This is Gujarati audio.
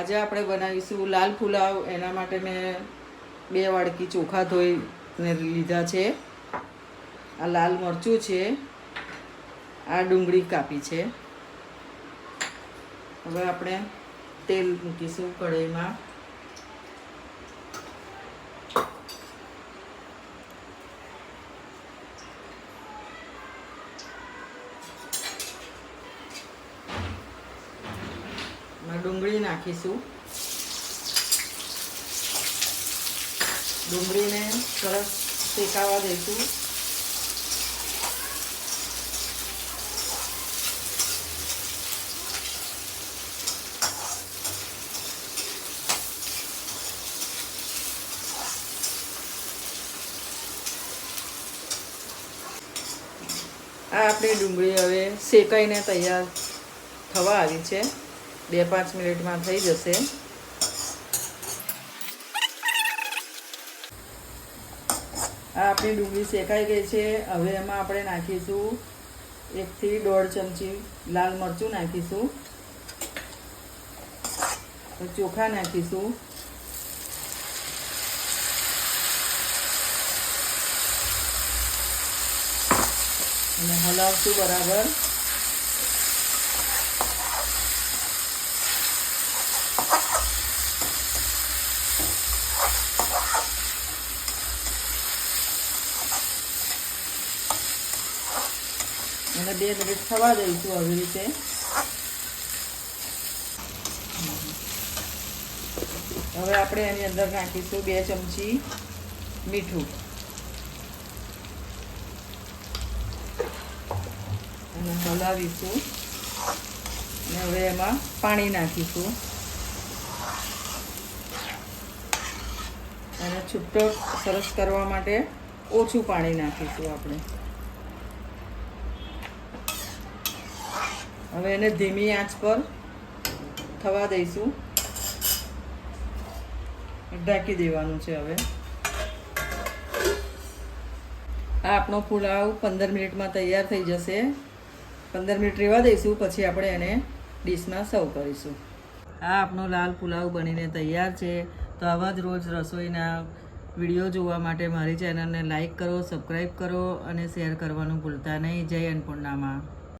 આજે આપણે બનાવીશું લાલ પુલાવ. એના માટે મેં બે વાડકી ચોખા ધોઈને લીધા છે. આ લાલ મરચું છે. આ ડુંગળી કાપી છે. હવે આપણે તેલ મૂકીશું કઢાઈમાં. ડુંગળી નાખીશું. ડુંગળીને સરસ શેકાવા દઈશું. આ આપણી ડુંગળી હવે શેકાઈને તૈયાર થવા આવી છે. બે પાંચ મિનિટમાં થઈ જશે. આ આપણી ડુંગળી શેકાઈ ગઈ છે. હવે એમાં આપણે નાખીશું એકથી દોઢ ચમચી લાલ મરચું નાખીશું. ચોખા નાખીશું. અને હલાવશું બરાબર. અને બે મિનિટ થવા દઈશું આવી રીતે. હવે આપણે એની અંદર નાખીશું બે ચમચી મીઠું. અને હલાવીશું. અને હવે એમાં પાણી નાખીશું. અને છૂટો સરસ કરવા માટે ઓછું પાણી નાખીશું આપણે. હવે એને ધીમી આંચ પર થવા દઈશું. ઢાંકી દેવાનું છે હવે. આ આપણો પુલાવ પંદર મિનિટમાં તૈયાર થઈ જશે. પંદર મિનિટ રહેવા દઈશું, પછી આપણે એને ડીશમાં સર્વ કરીશું. આ આપણો લાલ પુલાવ બનીને તૈયાર છે. તો આવા જ રોજ રસોઈના વીડિયો જોવા માટે મારી ચેનલને લાઈક કરો, સબસ્ક્રાઈબ કરો અને શેર કરવાનું ભૂલતા નહીં. જય અન્નપૂર્ણામાં.